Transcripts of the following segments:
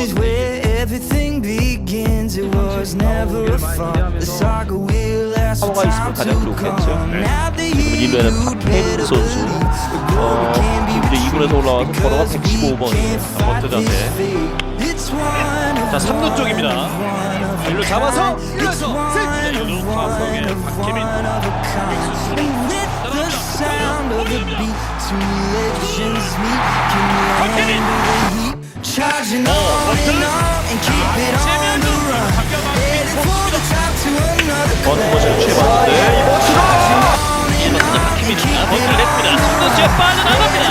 is where everything begins. It was never fun. The saga will last for time to come. 네. Now the year 1회는 you'd 박혜민 better 선수 believe. 어, 이제 2군에서 올라와서 번호가 115번이에요 번트 자세 자 3루 쪽입니다. 일로 잡아서 일루에서 one of 박혜민. a the the you 박혜민. The? Charging on and on and keep it on the run. Headed for the top to another 번트 모션을 취해봤는데 이번 박혜민입니다. 번트를 냈습니다. 승부수에 빠져나갑니다.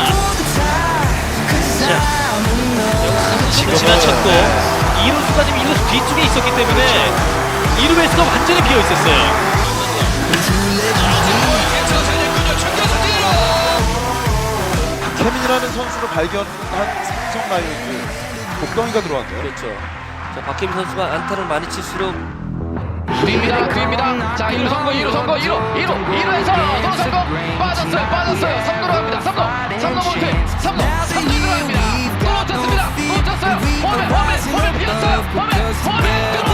지금 지나쳤고 2루수가 지금 2루수 뒤쪽에 있었기 때문에 2루에서가 완전히 비어 있었어요. 케민이라는 선수를 발견한 삼성 라이온즈 복덩이가 들어왔네요. 그렇죠 자 박혜민 선수가 안타를 많이 칠수록 뒤입니다. 뒤입니다. 자, 1루 선거, 2루 선거, 2루, 2루, 2루에서 도로 선거 빠졌어요. 빠졌어요. 3루로 갑니다. 3루, 3루 볼트, 3루, 3루 들어갑니다. 또 놓쳤습니다. 또 놓쳤어요. 홈에, 홈에, 홈에 비었어요. 홈에, 홈에 들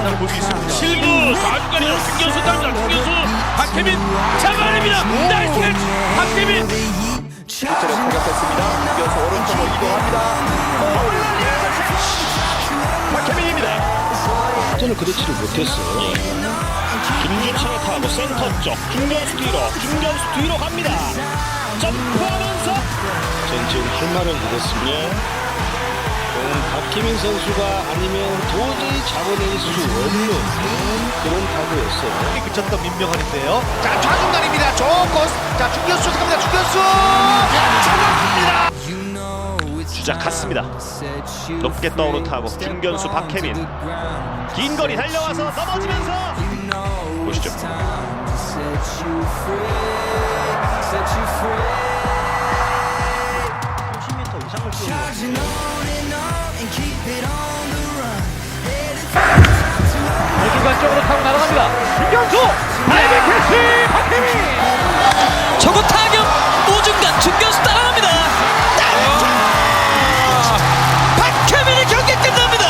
one of a kind. 실부 좌중간이요. 중견수 당장 중견수 박혜민 잡아냅니다. 나이스 캐치 박혜민. 피처를 공격했습니다. 이어서 오른쪽으로 이동합니다. 박혜민입니다. 전을 그대치를 못했어요. 김주창의 타고 센터 쪽 중견수 뒤로 중견수 뒤로 갑니다. 점프하면서 전 지금 할 말은 이렇습니다. 음, 박희민 선수가 아니면 도저히 잡아낼 수 없는 그런 타구였어요. 그쳤던 민명환인데요. 자, 좌중간입니다. 좋은 코스. 자, 중견수 갑니다. 중견수. 잡았습니다. 주자 갔습니다. 높게 떠오른. 타구 중견수 박혜민. 긴 거리 달려와서 넘어지면서 보시죠. set you 중간 쪽으로 타고 날아갑니다. 중견수 다이빙 캐치 박혜민. 저구 타격 오중간 중견수 따라갑니다. 박혜민이 경기 끝납니다.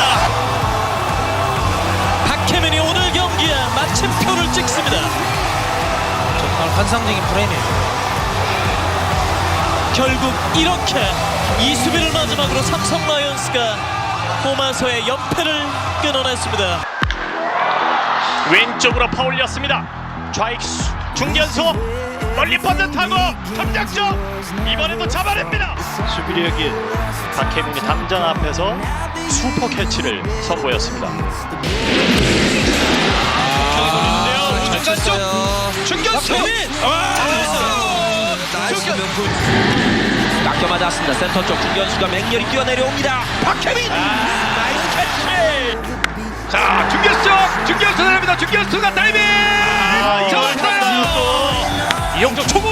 박혜민이 오늘 경기에 마침표를 찍습니다. 정말 환상적인 프레임이에요. 결국 이렇게 이 수비를 마지막으로 삼성 라이온스가 홈에서의 연패를 끊어냈습니다. 왼쪽으로 파올렸습니다. 좌익수 중견수 멀리 타구 탐작점 이번에도 잡아냅니다. 수비력이 박혜민이 담장 앞에서 슈퍼 캐치를 선보였습니다. 중간쪽 중견수 깎여 맞았습니다. 센터 쪽 중견수가 맹렬히 뛰어내려옵니다. 박혜민 나이스 캐치. 자 중견수 중견수 내립니다. 중견수가 다이빙. 잡았어요. 이영정 초구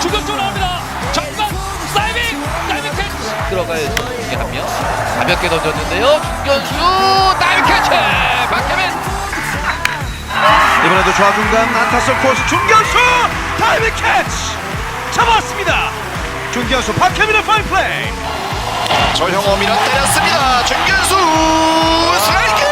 중견수 나옵니다. 정강 다이빙 다이빙 캐치. 들어가야죠. 중에 한 명. 가볍게 던졌는데요. 중견수 다이빙 캐치. 박혜민. 이번에도 좌중간 안타성 코스 중견수 타이밍 캐치 잡았습니다. 중견수 박혜민의 파인 플레이. 조형호 밀어 때렸습니다. 중견수 슬라이드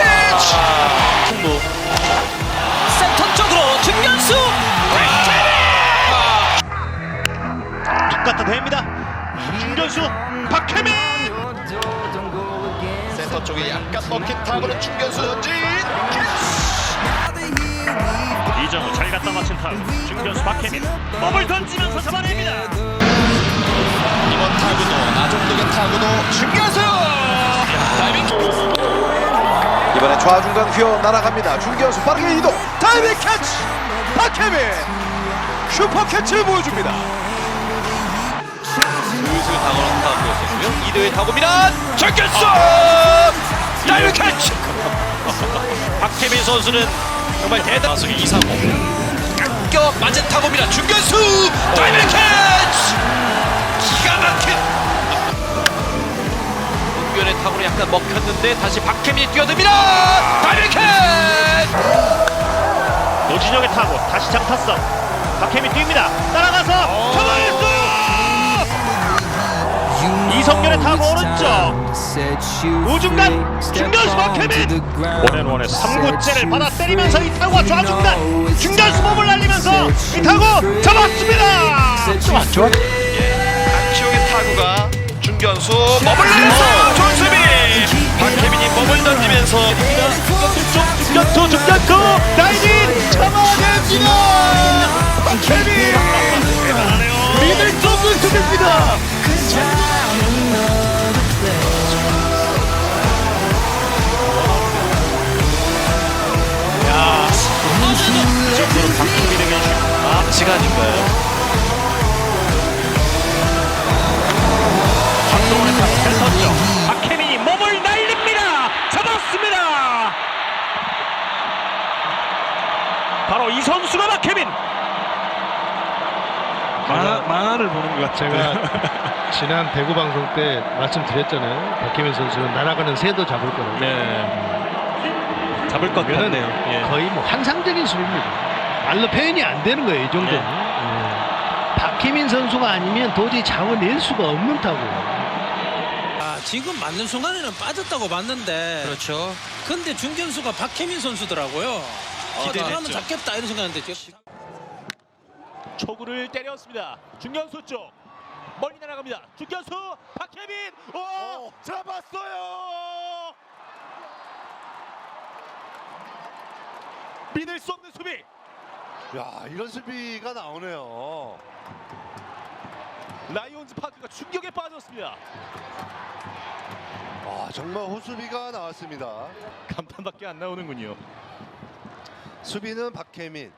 이번에 좌중간 휘어 날아갑니다. 중견수 빠르게 이동. 타이밍 캐치. 박혜민 슈퍼 캐치를 보여줍니다. 슬슬 당하는 타구였었고요. 2대의 타구입니다. 중견수 다이빙 캐치. 박혜민 선수는 정말 대단. 타석의 이상호. 깎여 맞은 타구입니다. 중견수 다이빙 캐치. 기가 막힌. 타구로 약간 먹혔는데 다시 박혜민이 뛰어듭니다. 다이빙 캐치. 노진혁의 타구 다시 장타성 박혜민 뛰입니다. 따라가서 잡아냈어요. 이성렬의 타고 오른쪽 우중간 중견수 박혜민 원앤원의 3구째를 받아 때리면서 이 타구가 좌중간 중견수 몸을 날리면서 이 타구 잡았습니다. 좋아 좋아. 안치홍의 타구가 중견수 몸을 내 중견수 중견수 다이빙 잡아냅니다. 박혜민 믿을 수 없는 수비입니다. 앞치가 아닌가요? 박혜민이 만화, 만화를 보는 것 같아요. 제가 지난 대구 방송 때 말씀드렸잖아요. 박혜민 선수는 날아가는 새도 잡을 거라고. 네. 잡을 것 같네요. 예. 거의 뭐 환상적인 수비입니다. 말로 표현이 안 되는 거예요, 이 정도는. 네. 예. 박혜민 선수가 아니면 도저히 잡아낼 수가 없는 타구. 아, 지금 맞는 순간에는 빠졌다고 봤는데 그렇죠. 근데 중견수가 박혜민 선수더라고요. 어, 기대했죠. 나라면 잡겠다 이런 생각인데 초구를 때렸습니다. 중견수 쪽 멀리 날아갑니다. 중견수 박혜민. 오, 잡았어요. 믿을 수 없는 수비. 야 이런 수비가 나오네요. 라이온즈 파크가 충격에 빠졌습니다. 아 정말 호수비가 나왔습니다. 간판밖에 안 나오는군요. 수비는 박혜민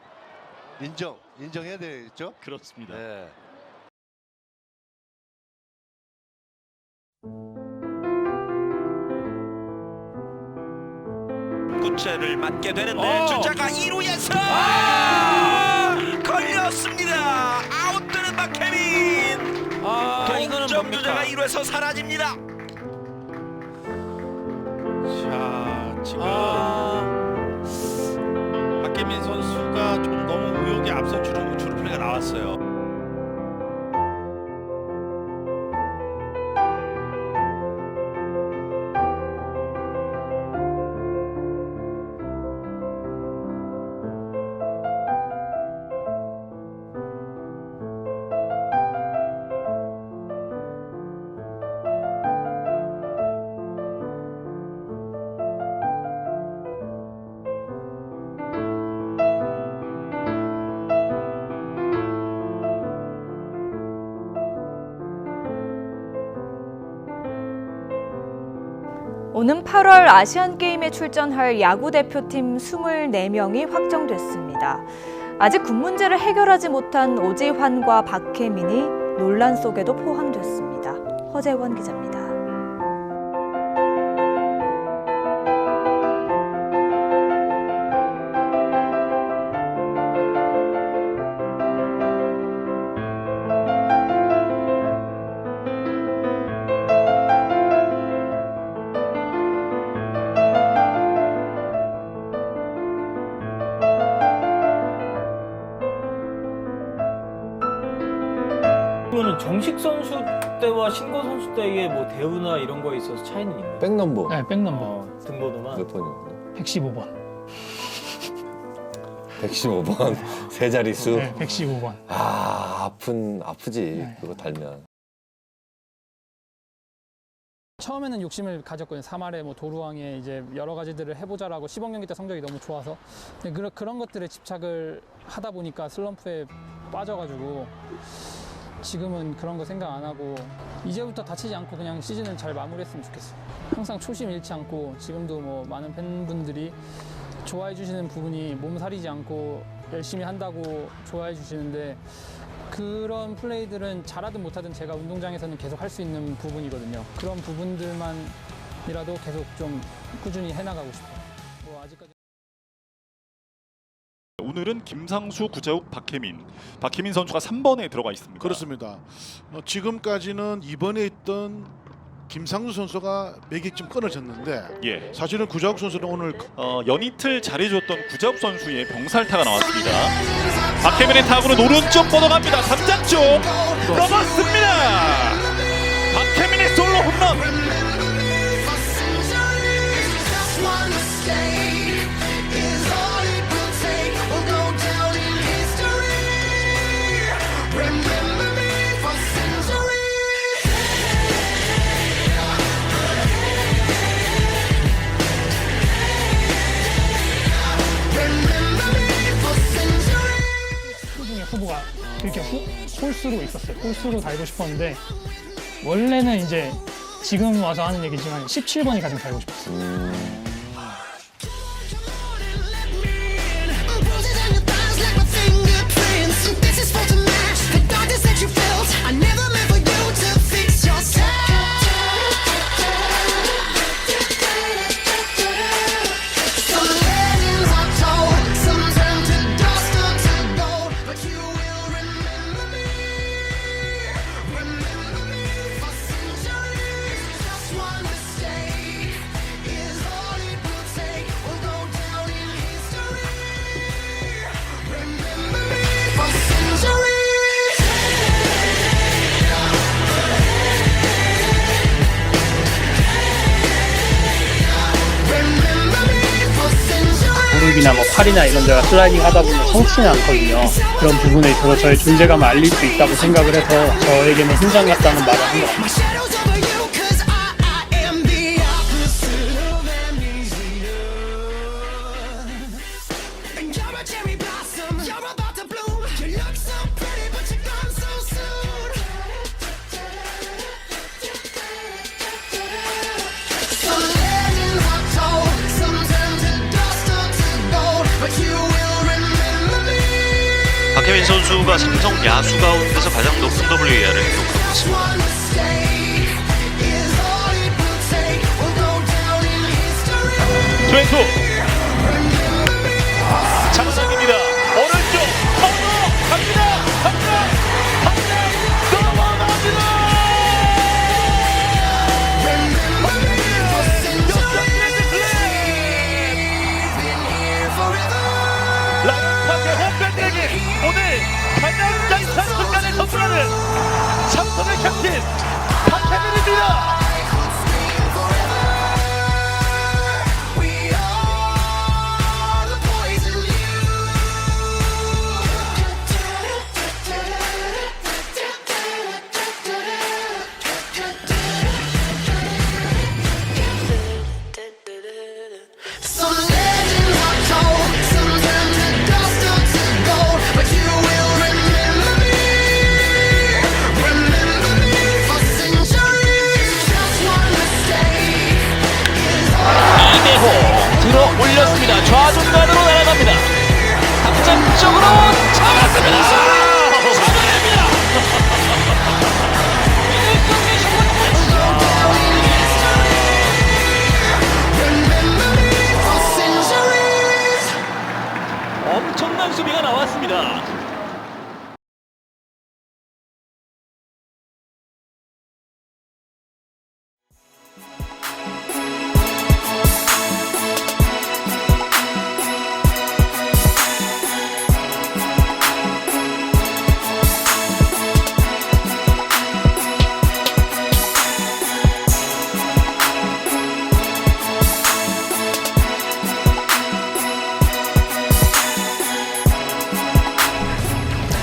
인정 인정해야 되겠죠? 그렇습니다. 네. 구체를 맞게 되는데 어. 주자가 2루에서 걸렸습니다. 아웃되는 박혜민. 아 이거는 동점 주자가 뭡니까? 2루에서 사라집니다. 나왔어요. 오는 8월 아시안게임에 출전할 야구 대표팀 24명이 확정됐습니다. 아직 군 문제를 해결하지 못한 오지환과 박혜민이 논란 속에도 포함됐습니다. 허재원 기자입니다. 정식 선수 때와 신고 선수 때의 뭐 대우나 이런 거에 있어서 차이는 있나요? 백넘버 네, 백넘버 등번호만 몇 번이요? 115번. 115번 세 자릿수. 네, 115번. 아 아픈 아프지 네. 그거 달면. 처음에는 욕심을 가졌거든요. 3할에 뭐 도루왕에 이제 여러 가지들을 해보자라고 시범 경기 때 성적이 너무 좋아서 근데 그런 그런 것들에 집착을 하다 보니까 슬럼프에 빠져가지고 지금은 그런 거 생각 안 하고 이제부터 다치지 않고 그냥 시즌을 잘 마무리했으면 좋겠어요. 항상 초심 잃지 않고 지금도 뭐 많은 팬분들이 좋아해 주시는 부분이 몸살이지 않고 열심히 한다고 좋아해 주시는데 그런 플레이들은 잘하든 못하든 제가 운동장에서는 계속 할 수 있는 부분이거든요. 그런 부분들만이라도 계속 좀 꾸준히 해나가고 싶어요. 뭐 아직까지 오늘은 김상수, 구자욱, 박혜민. 박혜민 선수가 3번에 들어가 있습니다. 그렇습니다. 어, 지금까지는 이번에 있던 김상수 선수가 좀 끊어졌는데 예. 사실은 구자욱 선수는 오늘 어, 연이틀 잘해줬던 구자욱 선수의 병살타가 나왔습니다. 박혜민의 타구는 오른쪽 뻗어갑니다. 3장 쪽 넘었습니다. 박혜민의 솔로 홈런. 후보가 이렇게 호, 홀수로 있었어요. 홀수로 달고 싶었는데 원래는 이제 지금 와서 하는 얘기지만 17번이 가장 달고 싶었어요. 팔이나 이런 데가 슬라이딩 하다 보면 성치는 않거든요. 그런 부분에 있어서 저의 존재감을 알릴 수 있다고 생각을 해서 저에게는 훈장 같다는 말을 한 것 같아요. 박혜민 선수가 삼성 야수 가운데서 가장 높은 WAR을 기록하고 있습니다. 트웬투 장상입니다. 오른쪽 커너 갑니다. 갑니다. 갑니다. 넘어갑니다. 라이언파크의 홈팬들에게 오늘 장찬 순간을 선물하는 삼성의 캡틴 박혜민입니다.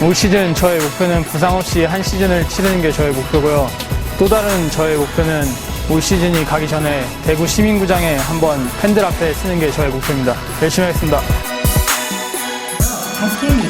올 시즌 저의 목표는 부상 없이 한 시즌을 치르는 게 저의 목표고요. 또 다른 저의 목표는 올 시즌이 가기 전에 대구 시민구장에 한번 팬들 앞에 쓰는 게 저의 목표입니다. 열심히 하겠습니다. 박혜민